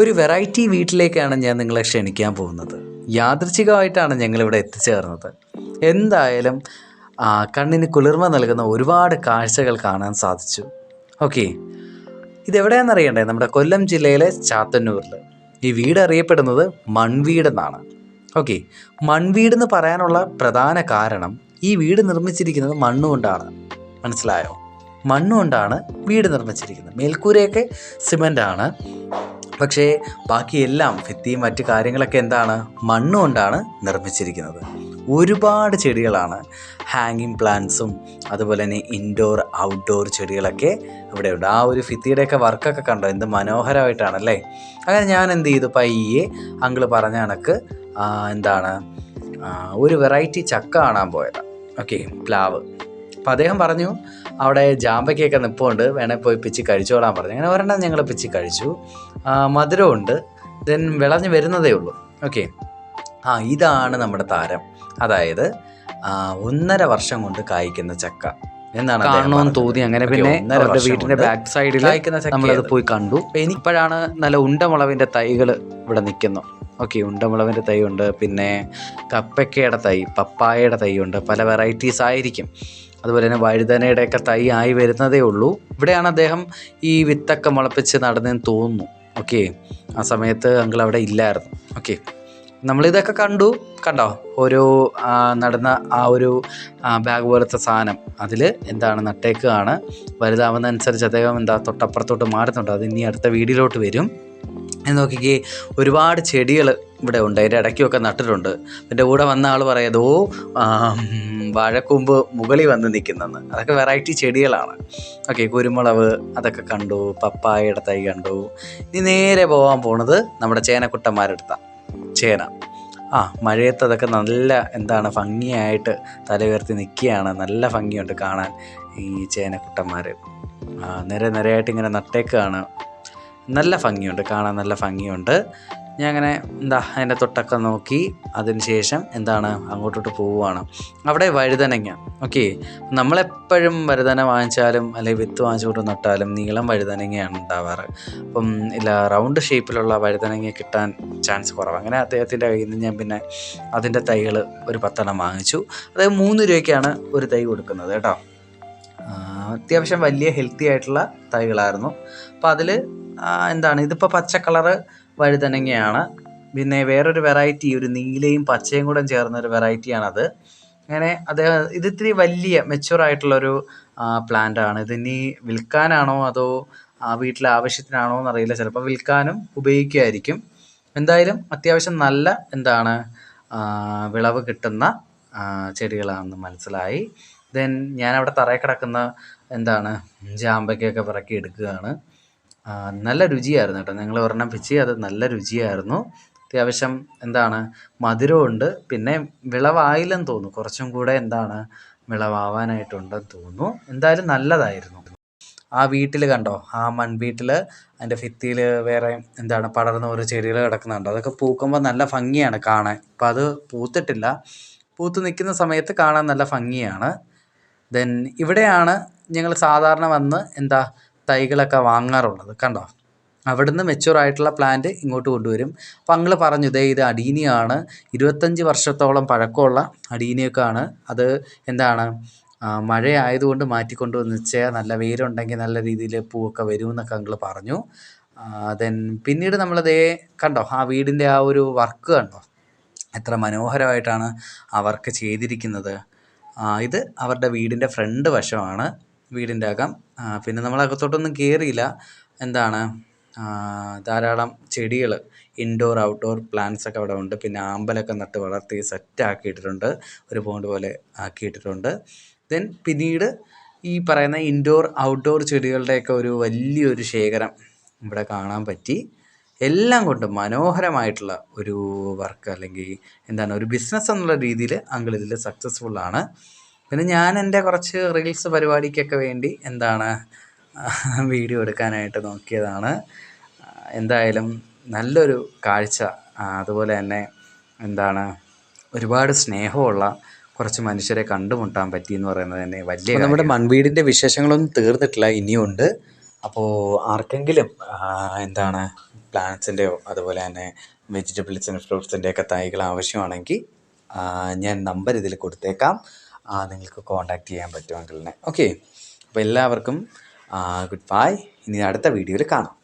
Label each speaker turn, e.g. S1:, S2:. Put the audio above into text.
S1: ഒരു വെറൈറ്റി വീട്ടിലേക്കാണ് ഞാൻ നിങ്ങളെ ക്ഷണിക്കാൻ പോകുന്നത്. യാദൃച്ഛികമായിട്ടാണ് ഞങ്ങളിവിടെ എത്തിച്ചേർന്നത്. എന്തായാലും കണ്ണിന് കുളിർമ നൽകുന്ന ഒരുപാട് കാഴ്ചകൾ കാണാൻ സാധിച്ചു. ഓക്കെ ഇതെവിടെയാണെന്നറിയണ്ടേ നമ്മുടെ കൊല്ലം ജില്ലയിലെ ചാത്തന്നൂരിൽ ഈ വീട് അറിയപ്പെടുന്നത് മൺവീടെന്നാണ്. ഓക്കെ മൺവീട് എന്ന് പറയാനുള്ള പ്രധാന കാരണം ഈ വീട് നിർമ്മിച്ചിരിക്കുന്നത് മണ്ണുകൊണ്ടാണ് മനസ്സിലായോ? മണ്ണുകൊണ്ടാണ് വീട് നിർമ്മിച്ചിരിക്കുന്നത്. മേൽക്കൂരയൊക്കെ സിമന്റാണ് പക്ഷേ ബാക്കിയെല്ലാം ഭിത്തിയും മറ്റ് കാര്യങ്ങളൊക്കെ എന്താണ്? മണ്ണുകൊണ്ടാണ് നിർമ്മിച്ചിരിക്കുന്നത്. ഒരുപാട് ചെടികളാണ്. ഹാങ്ങിങ് പ്ലാന്റ്സും അതുപോലെ തന്നെ ഇൻഡോർ ഔട്ട്ഡോർ ചെടികളൊക്കെ ഇവിടെയുണ്ട്. ആ ഒരു ഫിത്തിയുടെയൊക്കെ വർക്കൊക്കെ കണ്ടോ? എന്ത് മനോഹരമായിട്ടാണല്ലേ? അങ്ങനെ ഞാൻ എന്ത് ചെയ്തു? പയ്യെ അങ്കിൾ പറഞ്ഞ കണക്ക് എന്താണ്? ഒരു വെറൈറ്റി ചക്ക കാണാൻ പോയത്. ഓക്കെ പ്ലാവ്. അപ്പം അദ്ദേഹം പറഞ്ഞു അവിടെ ജാമ്പയ്ക്കൊക്കെ നിപ്പുണ്ട് വേണേൽ പോയി പിച്ച് കഴിച്ചോളാൻ പറഞ്ഞു. അങ്ങനെ ഒരെണ്ണം ഞങ്ങൾ പിച്ച് കഴിച്ചു. മധുരമുണ്ട് ദെൻ വിളഞ്ഞ് വരുന്നതേ ഉള്ളൂ. ഓക്കെ. ആ ഇതാണ് നമ്മുടെ താരം. അതായത് ഒന്നര വർഷം കൊണ്ട് കായ്ക്കുന്ന ചക്ക എന്നാണ്
S2: കാണണമെന്ന് തോന്നി. അങ്ങനെ പിന്നെ വീട്ടിന്റെ ബാക്ക് സൈഡിൽ
S1: നമ്മൾ
S2: നമ്മളത്
S1: അത്.
S2: പോയി കണ്ടു. ഇപ്പോഴാണ് നല്ല ഉണ്ടമുളവിന്റെ തൈകൾ ഇവിടെ നിൽക്കുന്നു ഓക്കെ ഉണ്ടമുളവിന്റെ തൈ ഉണ്ട് പിന്നെ കപ്പയ്ക്കയുടെ തൈ പപ്പായയുടെ തൈ ഉണ്ട് പല വെറൈറ്റീസ് ആയിരിക്കും. അതുപോലെ തന്നെ വഴുതനയുടെയൊക്കെ തൈ ആയി വരുന്നതേ ഉള്ളൂ. ഇവിടെയാണ് അദ്ദേഹം ഈ വിത്തൊക്കെ മുളപ്പിച്ച് നടന്നതെന്ന് തോന്നുന്നു. ഓക്കെ. ആ സമയത്ത് അങ്കിൾ അവിടെ ഇല്ലായിരുന്നു. ഓക്കെ. നമ്മളിതൊക്കെ കണ്ടു. കണ്ടോ? ഓരോ നടന്ന ആ ഒരു ബാഗ് പോലത്തെ സാധനം. അതിൽ എന്താണ് നട്ടേക്കാണ്. വലുതാവുന്നതനുസരിച്ച് അദ്ദേഹം എന്താ തൊട്ടപ്പുറത്തോട്ട് മാറുന്നുണ്ട്? അത് ഇനി അടുത്ത വീഡിയോയിലോട്ട് വരും. നോക്കിക്കേ ഒരുപാട് ചെടികൾ ഇവിടെ ഉണ്ട്. അതിന്റെ ഇടയ്ക്കൊക്കെ നട്ടിട്ടുണ്ട്. എന്റെ കൂടെ വന്ന ആൾ പറയതോ വാഴക്കൂമ്പ് മുകളിൽ വന്ന് നിൽക്കുന്നെന്ന്. അതൊക്കെ വെറൈറ്റി ചെടികളാണ്. ഓക്കെ കുരുമുളക് അതൊക്കെ കണ്ടു പപ്പായയുടെ തൈ കണ്ടു. ഇനി നേരെ പോകാൻ പോണത് നമ്മുടെ ചേനക്കുട്ടന്മാരെടുത്താണ് ചേന. ആ മഴയത്ത് അതൊക്കെ നല്ല എന്താണ് ഭംഗിയായിട്ട് തല ഉയർത്തി നിൽക്കുകയാണ്. നല്ല ഭംഗിയുണ്ട് കാണാൻ ഈ ചേനക്കുട്ടന്മാർ നിര നിരയായിട്ട് ഇങ്ങനെ നട്ടേക്കാണ്. നല്ല ഭംഗിയുണ്ട് കാണാൻ നല്ല ഭംഗിയുണ്ട്. ഞാൻ അങ്ങനെ എന്താ അതിന്റെ തൊട്ടൊക്കെ നോക്കി അതിന് ശേഷം എന്താണ് അങ്ങോട്ടോട്ട് പോവുകയാണ് അവിടെ വഴുതനങ്ങ ഓക്കെ നമ്മളെപ്പോഴും വഴുതന വാങ്ങിച്ചാലും അല്ലെങ്കിൽ വിത്ത് വാങ്ങിച്ചുകൊണ്ട് നട്ടാലും നീളം വഴുതനങ്ങയാണ് ഉണ്ടാവാറ്. അപ്പം ഇല്ല റൗണ്ട് ഷേപ്പിലുള്ള വഴുതനങ്ങ കിട്ടാൻ ചാൻസ് കുറവാണ് അങ്ങനെ അദ്ദേഹത്തിന്റെ കയ്യിൽ നിന്ന് ഞാൻ പിന്നെ അതിന്റെ തൈകൾ ഒരു പത്തെണ്ണം വാങ്ങിച്ചു. അതായത് മൂന്ന് രൂപയ്ക്കാണ് ഒരു തൈ കൊടുക്കുന്നത് കേട്ടോ. അത്യാവശ്യം വലിയ ഹെൽത്തി ആയിട്ടുള്ള തൈകളായിരുന്നു. അപ്പോൾ അതിൽ എന്താണ്? ഇതിപ്പോൾ പച്ച കളറ് വഴുതനങ്ങയാണ്. പിന്നെ വേറൊരു വെറൈറ്റി ഒരു നീലയും പച്ചയും കൂടെ ചേർന്ന ഒരു വെറൈറ്റിയാണത്. അങ്ങനെ അദ്ദേഹം ഇത് ഇത്തിരി വലിയ മെച്യൂർ ആയിട്ടുള്ളൊരു പ്ലാന്റ് ആണ്. ഇതിനി വിൽക്കാനാണോ അതോ വീട്ടിലെ ആവശ്യത്തിനാണോ എന്നറിയില്ല. ചിലപ്പോൾ വിൽക്കാനും ഉപയോഗിക്കുമായിരിക്കും. എന്തായാലും അത്യാവശ്യം നല്ല എന്താണ് വിളവ് കിട്ടുന്ന ചെടികളാണെന്ന് മനസ്സിലായി. ദെൻ അവിടെ തറയിൽ കിടക്കുന്ന എന്താണ് ജാമ്പയ്ക്കൊക്കെ പിറക്കി എടുക്കുകയാണ്. നല്ല രുചിയായിരുന്നു കേട്ടോ. ഞങ്ങൾ ഒരെണ്ണം വെച്ച് അത് നല്ല രുചിയായിരുന്നു. അത്യാവശ്യം എന്താണ് മധുരമുണ്ട് പിന്നെ വിളവായില്ലെന്ന് തോന്നുന്നു. കുറച്ചും കൂടെ എന്താണ് വിളവാവാനായിട്ടുണ്ടെന്ന് തോന്നുന്നു. എന്തായാലും നല്ലതായിരുന്നു. ആ വീട്ടിൽ കണ്ടോ ആ മൺവീട്ടിൽ അതിന്റെ ഭിത്തിയിൽ വേറെ എന്താണ് പടർന്ന ഓരോ ചെടികൾ കിടക്കുന്നുണ്ട്. അതൊക്കെ പൂക്കുമ്പോൾ നല്ല ഭംഗിയാണ് കാണാൻ. അപ്പം അത് പൂത്തിട്ടില്ല. പൂത്ത് നിൽക്കുന്ന സമയത്ത് കാണാൻ നല്ല ഭംഗിയാണ്. ദെൻ ഇവിടെയാണ് ഞങ്ങൾ സാധാരണ വന്ന് എന്താ തൈകളൊക്കെ വാങ്ങാറുള്ളത്. കണ്ടോ? അവിടുന്ന് മെച്യൂർ ആയിട്ടുള്ള പ്ലാന്റ് ഇങ്ങോട്ട് കൊണ്ടുവരും. അപ്പം അങ്ങൾ പറഞ്ഞു ദേ ഇത് അടീനിയാണ്. ഇരുപത്തഞ്ച് വർഷത്തോളം പഴക്കമുള്ള അടീനിയൊക്കെയാണ്. അത് എന്താണ്? മഴയായതുകൊണ്ട് മാറ്റിക്കൊണ്ടുവന്ന് വെച്ചാൽ നല്ല വെയിലുണ്ടെങ്കിൽ നല്ല രീതിയിൽ പൂവൊക്കെ വരും എന്നൊക്കെ അങ്ങൾ പറഞ്ഞു ദെൻ പിന്നീട് നമ്മളതേ കണ്ടോ? ആ വീടിന്റെ ആ ഒരു വർക്ക് കണ്ടോ? എത്ര മനോഹരമായിട്ടാണ് ആ വർക്ക് ചെയ്തിരിക്കുന്നത്. ഇത് അവരുടെ വീടിന്റെ ഫ്രണ്ട് വശമാണ്. വീടിന്റെ അകം പിന്നെ നമ്മൾ അകത്തോട്ടൊന്നും കയറിയില്ല എന്താണ് ധാരാളം ചെടികൾ ഇൻഡോർ ഔട്ട്ഡോർ പ്ലാന്റ്സ് ഒക്കെ അവിടെ ഉണ്ട്. പിന്നെ ആമ്പലൊക്കെ നട്ട് വളർത്തി സെറ്റ് ആക്കിയിട്ടിട്ടുണ്ട്. ഒരു പോണ്ട് പോലെ ആക്കിയിട്ടിട്ടുണ്ട്. ദെൻ പിന്നീട് ഈ പറയുന്ന ഇൻഡോർ ഔട്ട്ഡോർ ചെടികളുടെയൊക്കെ ഒരു വലിയൊരു ശേഖരം ഇവിടെ കാണാൻ പറ്റി. എല്ലാം കൊണ്ടും മനോഹരമായിട്ടുള്ള ഒരു വർക്ക് അല്ലെങ്കിൽ എന്താണ്? ഒരു ബിസിനസ് എന്നുള്ള രീതിയിൽ അങ്കിൾ ഇതിൽ സക്സസ്ഫുൾ ആണ്. പിന്നെ ഞാൻ എന്റെ കുറച്ച് റീൽസ് പരിപാടിക്കൊക്കെ വേണ്ടി എന്താണ് വീഡിയോ എടുക്കാനായിട്ട് നോക്കിയതാണ്. എന്തായാലും നല്ലൊരു കാഴ്ച. അതുപോലെ തന്നെ എന്താണ് ഒരുപാട് സ്നേഹമുള്ള കുറച്ച് മനുഷ്യരെ കണ്ടുമുട്ടാൻ പറ്റി എന്ന് പറയുന്നത് തന്നെ വലിയ
S1: നമ്മുടെ. മൺവീടിന്റെ വിശേഷങ്ങളൊന്നും തീർന്നിട്ടില്ല ഇനിയുണ്ട് അപ്പോൾ ആർക്കെങ്കിലും എന്താണ്
S2: പ്ലാന്റ്സിന്റെയോ അതുപോലെ തന്നെ വെജിറ്റബിൾസിന്റെ ഫ്രൂട്ട്സിന്റെയൊക്കെ തൈകൾ ആവശ്യമാണെങ്കിൽ ഞാൻ നമ്പർ ഇതിൽ കൊടുത്തേക്കാം. നിങ്ങൾക്ക് കോൺടാക്റ്റ് ചെയ്യാൻ പറ്റും അങ്കിളിനെ ഓക്കെ അപ്പോൾ എല്ലാവർക്കും ഗുഡ് ബൈ ഇനി അടുത്ത വീഡിയോയിൽ കാണാം.